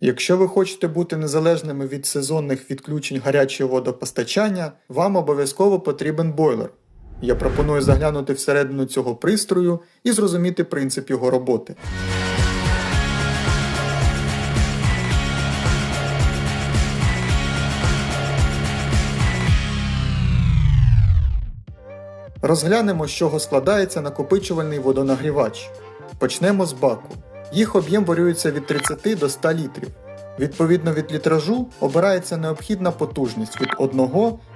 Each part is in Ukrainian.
Якщо ви хочете бути незалежними від сезонних відключень гарячого водопостачання, вам обов'язково потрібен бойлер. Я пропоную заглянути всередину цього пристрою і зрозуміти принцип його роботи. Розглянемо, з чого складається накопичувальний водонагрівач. Почнемо з баку. Їх об'єм варіюється від 30 до 100 літрів. Відповідно від літражу обирається необхідна потужність від 1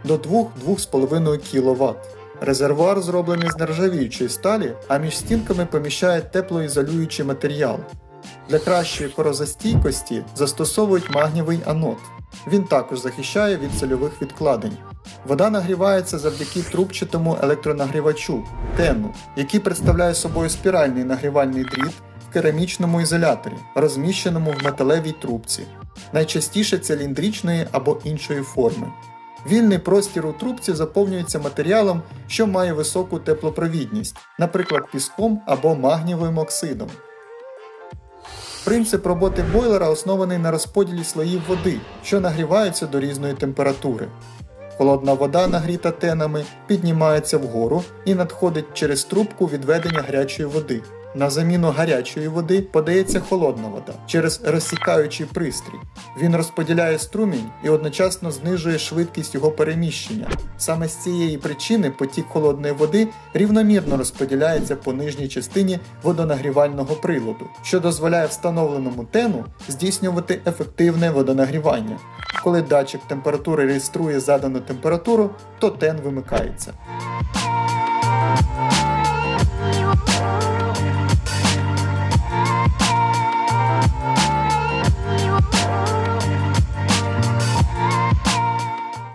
до 2-2,5 кВт. Резервуар зроблений з нержавіючої сталі, а між стінками поміщає теплоізолюючий матеріал. Для кращої корозостійкості застосовують магнієвий анод. Він також захищає від сольових відкладень. Вода нагрівається завдяки трубчатому електронагрівачу тену, який представляє собою спіральний нагрівальний дріт керамічному ізоляторі, розміщеному в металевій трубці, найчастіше циліндричної або іншої форми. Вільний простір у трубці заповнюється матеріалом, що має високу теплопровідність, наприклад, піском або магнієвим оксидом. Принцип роботи бойлера оснований на розподілі слоїв води, що нагріваються до різної температури. Холодна вода, нагріта тенами, піднімається вгору і надходить через трубку відведення гарячої води. На заміну гарячої води подається холодна вода через розсікаючий пристрій. Він розподіляє струмінь і одночасно знижує швидкість його переміщення. Саме з цієї причини потік холодної води рівномірно розподіляється по нижній частині водонагрівального приладу, що дозволяє встановленому тену здійснювати ефективне водонагрівання. Коли датчик температури реєструє задану температуру, то тен вимикається.